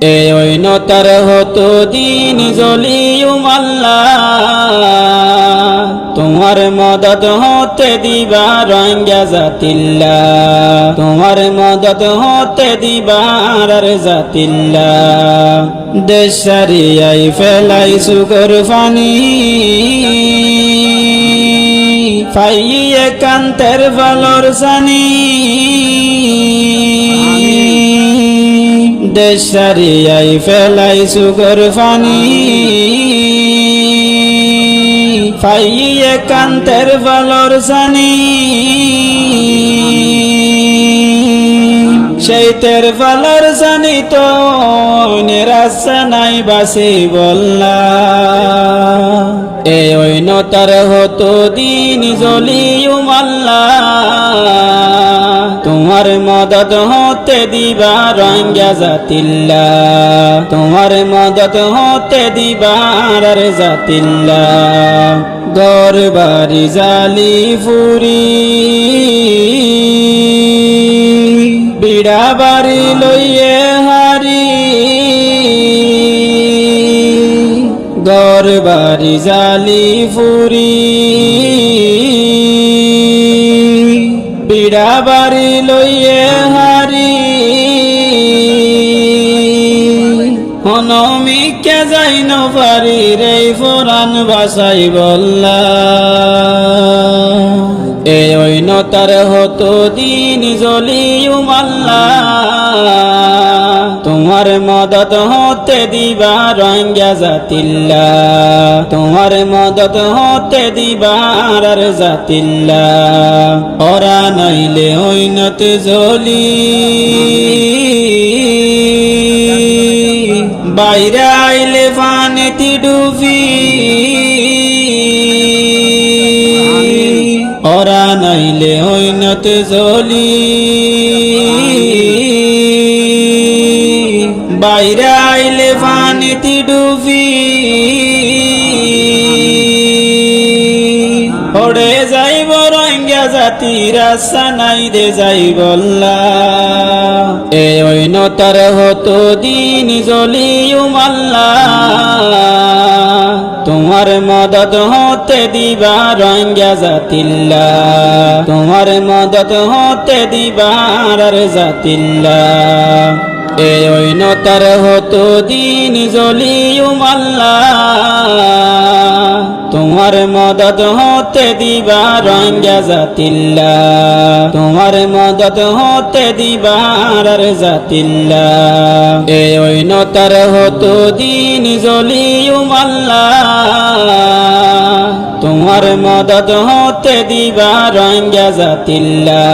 এ ওই নতার হতো দিন জলিউম আল্লাহ। তোমার মদত হতে দিবা রঙ্গা জাতিল্লা তোমার মদত হতে আর জাতিল্লা দেশারিয়াই ফেলাই সুগর ফানি। ফাইয়ে কান্তের ভালোর সানি। দেশারিয়াই ফেলাই সুগর ফানি। ফাইয়ে কান্তের ভালোর সানি সেই তের ভালোর জানি তো নাই বাসি বললা। এ ওই নতার হতো দিন জলিউম আল্লাহ তোমার মদত হতে দিবা রঙ্গা জাতিল্লা তোমার মদত হতে দিবার জাতিল্লা গর বাড়ি জালি ফুরি। বিড়া বাড়ি লইয়ে হারি। গর বাড়ি জালি ফুরি। বিড়া বাড়ি লইয়ে হারি। অনমিকে যাই নারি রে ফোরান বাসাই বল্লা। এ নতার হতো দিন জলি আল্লাহ তোমার মদত হতে দিবা রঙ্গা জাতিল্লা তোমার মদত হতে দিবার আর জাতিল্লা ওরা নাইলে ওইনত জলি বাইরে আইলে পানিতে ডুবি। ওরা নাইলে হইনতে জলি বাইরে আইলে পানিতে ডুবি ওড়ে যাইব রঙ্গা জাতির আশা নাই দে যাই বল্লা এ নতার হতো দিন জলিউম আল্লাহ। তোমার মদত হতে দিবা রঙ্গা জাতিল্লা তোমার মদত হতে আর জাতিল্লা এ ওই নতার হতো দিন জলিউম আল্লাহ। তোমার মদত হতে দিবা রঙ্গা জাতিল্লা তোমার মদত হতে দিবার জাতিল্লা এ ওই নতার হতো দিন জলিউম আল্লাহ। তোমার মদত হতে দিবা রঙ্গা জাতিল্লা